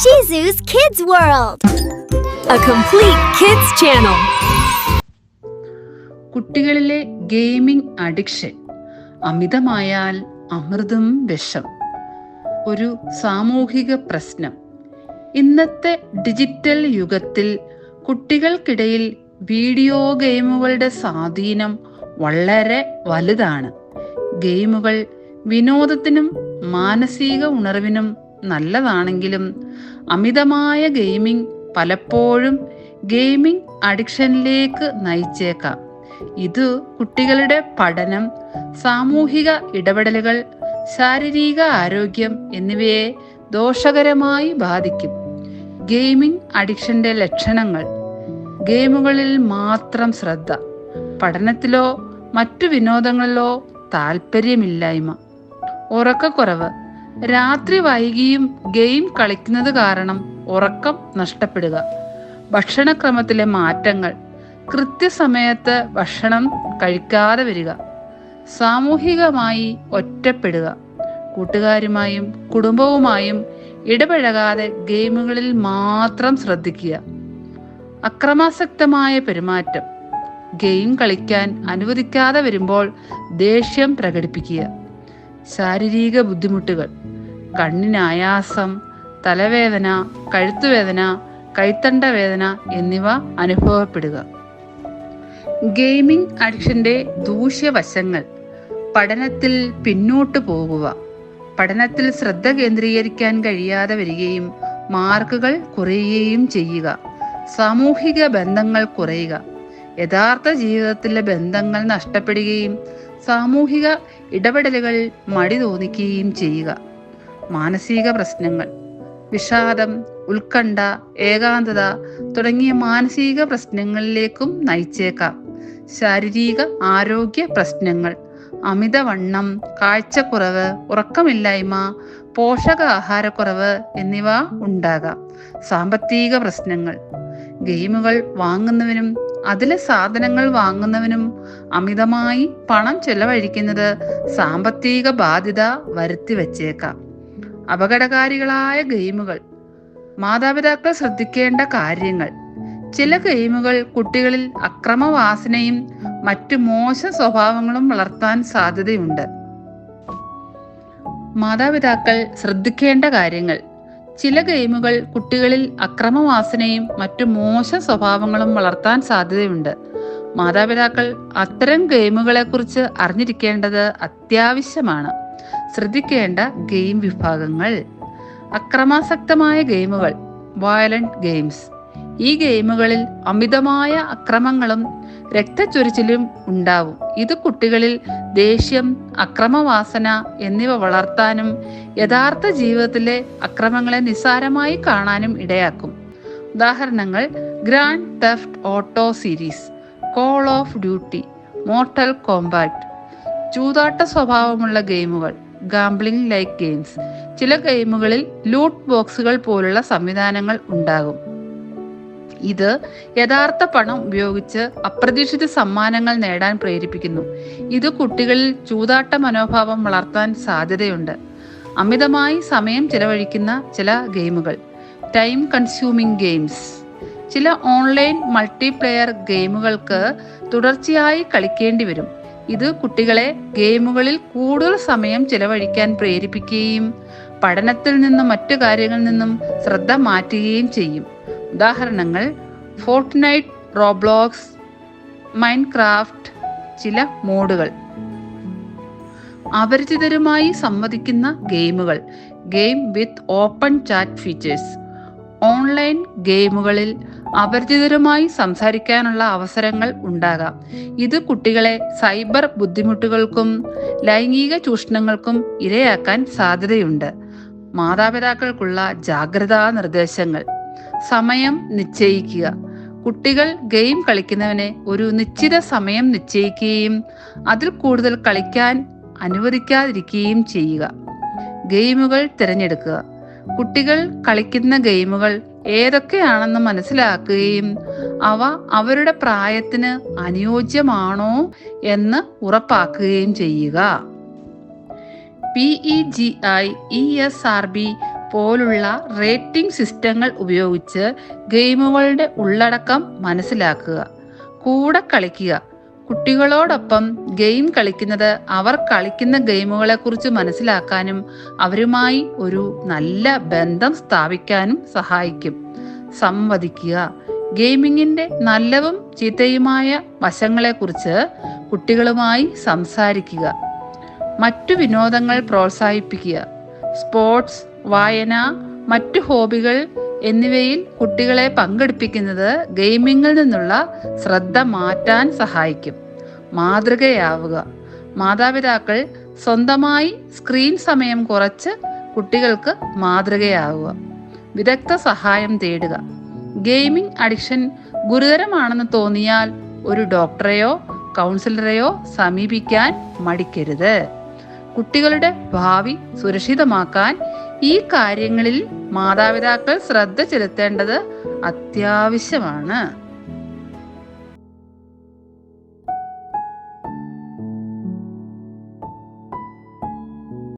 Shizu's Kids World. a complete kids channel. കുട്ടികളിലെ gaming addiction അമിതമായാൽ അമൃതും വിഷം ഒരു സാമൂഹിക പ്രശ്നം ഇന്നത്തെ ഡിജിറ്റൽ യുഗത്തിൽ കുട്ടികൾക്കിടയിൽ വീഡിയോ ഗെയിമുകളുടെ സ്വാധീനം വളരെ വലുതാണ് ഗെയിമുകൾ വിനോദത്തിനും മാനസിക ഉണർവിനും നല്ലതാണെങ്കിലും അമിതമായ ഗെയിമിംഗ് പലപ്പോഴും ഗെയിമിംഗ് അഡിക്ഷനിലേക്ക് നയിച്ചേക്കാം. ഇത് കുട്ടികളുടെ പഠനം സാമൂഹിക ഇടപെടലുകൾ ശാരീരിക ആരോഗ്യം എന്നിവയെ ദോഷകരമായി ബാധിക്കും. ഗെയിമിംഗ് അഡിക്ഷന്റെ ലക്ഷണങ്ങൾ. ഗെയിമുകളിൽ മാത്രം ശ്രദ്ധ പഠനത്തിലോ മറ്റു വിനോദങ്ങളിലോ താല്പര്യമില്ലായ്മ ഉറക്കക്കുറവ് രാത്രി വൈകിയും ഗെയിം കളിക്കുന്നത് കാരണം ഉറക്കം നഷ്ടപ്പെടുക. ഭക്ഷണക്രമത്തിലെ മാറ്റങ്ങൾ. കൃത്യസമയത്ത് ഭക്ഷണം കഴിക്കാതെ വരിക. സാമൂഹികമായി ഒറ്റപ്പെടുക. കൂട്ടുകാരുമായും കുടുംബവുമായും ഇടപഴകാതെ ഗെയിമുകളിൽ മാത്രം ശ്രദ്ധിക്കുക. അക്രമാസക്തമായ പെരുമാറ്റം. ഗെയിം കളിക്കാൻ അനുവദിക്കാതെ വരുമ്പോൾ ദേഷ്യം പ്രകടിപ്പിക്കുക. ശാരീരിക ബുദ്ധിമുട്ടുകൾ. കണ്ണിന് ആയാസം തലവേദന കഴുത്തുവേദന കൈത്തണ്ട വേദന എന്നിവ അനുഭവപ്പെടുക. ഗെയിമിംഗ് അഡിക്ഷന്റെ ദൂഷ്യവശങ്ങൾ. പഠനത്തിൽ പിന്നോട്ട് പോകുക. പഠനത്തിൽ ശ്രദ്ധ കേന്ദ്രീകരിക്കാൻ കഴിയാതെ വരികയും മാർക്കുകൾ കുറയുകയും ചെയ്യുക. സാമൂഹിക ബന്ധങ്ങൾ കുറയുക. യഥാർത്ഥ ജീവിതത്തിലെ ബന്ധങ്ങൾ നഷ്ടപ്പെടുകയും സാമൂഹിക ഇടപെടലുകൾ മടി തോന്നിക്കുകയും ചെയ്യുക. മാനസിക പ്രശ്നങ്ങൾ. വിഷാദം ഉത്കണ്ഠ ഏകാന്തത തുടങ്ങിയ മാനസിക പ്രശ്നങ്ങളിലേക്കും നയിച്ചേക്കാം. ശാരീരിക ആരോഗ്യ പ്രശ്നങ്ങൾ. അമിതവണ്ണം കാഴ്ചക്കുറവ് ഉറക്കമില്ലായ്മ പോഷകാഹാരക്കുറവ് എന്നിവ ഉണ്ടാകാം. സാമ്പത്തിക പ്രശ്നങ്ങൾ. ഗെയിമുകൾ വാങ്ങുന്നവനും അതിലെ സാധനങ്ങൾ വാങ്ങുന്നവനും അമിതമായി പണം ചെലവഴിക്കുന്നത് സാമ്പത്തിക ബാധ്യത വരുത്തി വച്ചേക്കാം അപകടകാരികളായ ഗെയിമുകൾ. മാതാപിതാക്കൾ ശ്രദ്ധിക്കേണ്ട കാര്യങ്ങൾ. ചില ഗെയിമുകൾ കുട്ടികളിൽ അക്രമവാസനയും മറ്റു മോശ സ്വഭാവങ്ങളും വളർത്താൻ സാധ്യതയുണ്ട്. മാതാപിതാക്കൾ ശ്രദ്ധിക്കേണ്ട കാര്യങ്ങൾ. ചില ഗെയിമുകൾ കുട്ടികളിൽ അക്രമവാസനയും മറ്റു മോശ സ്വഭാവങ്ങളും വളർത്താൻ സാധ്യതയുണ്ട്. മാതാപിതാക്കൾ അത്തരം ഗെയിമുകളെക്കുറിച്ച് അറിഞ്ഞിരിക്കേണ്ടത് അത്യാവശ്യമാണ്. ശ്രദ്ധിക്കേണ്ട ഗെയിം വിഭാഗങ്ങൾ. അക്രമാസക്തമായ ഗെയിമുകൾ വയലന്റ് ഗെയിംസ്. ഈ ഗെയിമുകളിൽ അമിതമായ അക്രമങ്ങളും രക്തച്ചൊരിച്ചിലും ഉണ്ടാവും. ഇത് കുട്ടികളിൽ ദേഷ്യം അക്രമവാസന എന്നിവ വളർത്താനും യഥാർത്ഥ ജീവിതത്തിലെ അക്രമങ്ങളെ നിസ്സാരമായി കാണാനും ഇടയാക്കും. ഉദാഹരണങ്ങൾ Grand Theft Auto series Call of Duty Mortal Kombat ചൂതാട്ട സ്വഭാവമുള്ള ഗെയിമുകൾ ഗാംബ്ലിംഗ് ലൈക്ക് ഗെയിംസ് ചില ഗെയിമുകളിൽ ലൂട്ട് ബോക്സുകൾ പോലുള്ള സംവിധാനങ്ങൾ ഉണ്ടാകും. ഇത് യഥാർത്ഥ പണം ഉപയോഗിച്ച് അപ്രതീക്ഷിത സമ്മാനങ്ങൾ നേടാൻ പ്രേരിപ്പിക്കുന്നു. ഇത് കുട്ടികളിൽ ചൂതാട്ട മനോഭാവം വളർത്താൻ സാധ്യതയുണ്ട്. അമിതമായി സമയം ചിലവഴിക്കുന്ന ചില ഗെയിമുകൾ ടൈം കൺസ്യൂമിംഗ് ഗെയിംസ് ചില ഓൺലൈൻ മൾട്ടിപ്ലെയർ ഗെയിമുകൾക്ക് തുടർച്ചയായി കളിക്കേണ്ടി വരും. ഇത് കുട്ടികളെ ഗെയിമുകളിൽ കൂടുതൽ സമയം ചിലവഴിക്കാൻ പ്രേരിപ്പിക്കുകയും പഠനത്തിൽ നിന്നും മറ്റു കാര്യങ്ങളിൽ നിന്നും ശ്രദ്ധ മാറ്റുകയും ചെയ്യും. ഉദാഹരണങ്ങൾ ഫോർട്ട്നൈറ്റ് റോബ്ലോക്സ് മൈൻക്രാഫ്റ്റ് ചില മോഡുകൾ. അപരിചിതരുമായി സംവദിക്കുന്ന ഗെയിമുകൾ game with open chat features. Online ഗെയിമുകളിൽ അപരിചിതരുമായി സംസാരിക്കാനുള്ള അവസരങ്ങൾ ഉണ്ടാകാം. ഇത് കുട്ടികളെ സൈബർ ബുദ്ധിമുട്ടുകൾക്കും ലൈംഗിക ചൂഷണങ്ങൾക്കും ഇരയാക്കാൻ സാധ്യതയുണ്ട്. മാതാപിതാക്കൾക്കുള്ള ജാഗ്രതാ നിർദ്ദേശങ്ങൾ. സമയം നിശ്ചയിക്കുക. കുട്ടികൾ ഗെയിം കളിക്കുന്നവനെ ഒരു നിശ്ചിത സമയം നിശ്ചയിക്കുകയും അതിൽ കൂടുതൽ കളിക്കാൻ അനുവദിക്കാതിരിക്കുകയും ചെയ്യുക. ഗെയിമുകൾ തിരഞ്ഞെടുക്കുക. കുട്ടികൾ കളിക്കുന്ന ഗെയിമുകൾ ഏതൊക്കെയാണെന്ന് മനസ്സിലാക്കുകയും അവ അവരുടെ പ്രായത്തിന് അനുയോജ്യമാണോ എന്ന് ഉറപ്പാക്കുകയും ചെയ്യുക. P E G I E S R B പോലുള്ള റേറ്റിംഗ് സിസ്റ്റങ്ങൾ ഉപയോഗിച്ച് ഗെയിമുകളുടെ ഉള്ളടക്കം മനസ്സിലാക്കുക കൂടെ കളിക്കുക കുട്ടികളോടൊപ്പം ഗെയിം കളിക്കുന്നത് അവർ കളിക്കുന്ന ഗെയിമുകളെ കുറിച്ച് മനസ്സിലാക്കാനും അവരുമായി ഒരു നല്ല ബന്ധം സ്ഥാപിക്കാനും സഹായിക്കും. സംവദിക്കുക. ഗെയിമിങ്ങിന്റെ നല്ലതും ചീത്തയുമായ വശങ്ങളെക്കുറിച്ച് കുട്ടികളുമായി സംസാരിക്കുക. മറ്റു വിനോദങ്ങൾ പ്രോത്സാഹിപ്പിക്കുക. സ്പോർട്സ് വായന മറ്റു ഹോബികൾ എന്നിവയിൽ കുട്ടികളെ പങ്കെടുപ്പിക്കുന്നത് ഗെയിമിങ്ങിൽ നിന്നുള്ള ശ്രദ്ധ മാറ്റാൻ സഹായിക്കും. മാതൃകയാവുക. മാതാപിതാക്കൾ സ്വന്തമായി സ്ക്രീൻ സമയം കുറച്ച് കുട്ടികൾക്ക് മാതൃകയാവുക. വിദഗ്ധ സഹായം തേടുക. ഗെയിമിംഗ് അഡിക്ഷൻ ഗുരുതരമാണെന്ന് തോന്നിയാൽ ഒരു ഡോക്ടറെയോ കൗൺസിലറെയോ സമീപിക്കാൻ മടിക്കരുത്. കുട്ടികളുടെ ഭാവി സുരക്ഷിതമാക്കാൻ ഈ കാര്യങ്ങളിൽ മാതാപിതാക്കൾ ശ്രദ്ധ ചെലുത്തേണ്ടത് അത്യാവശ്യമാണ്.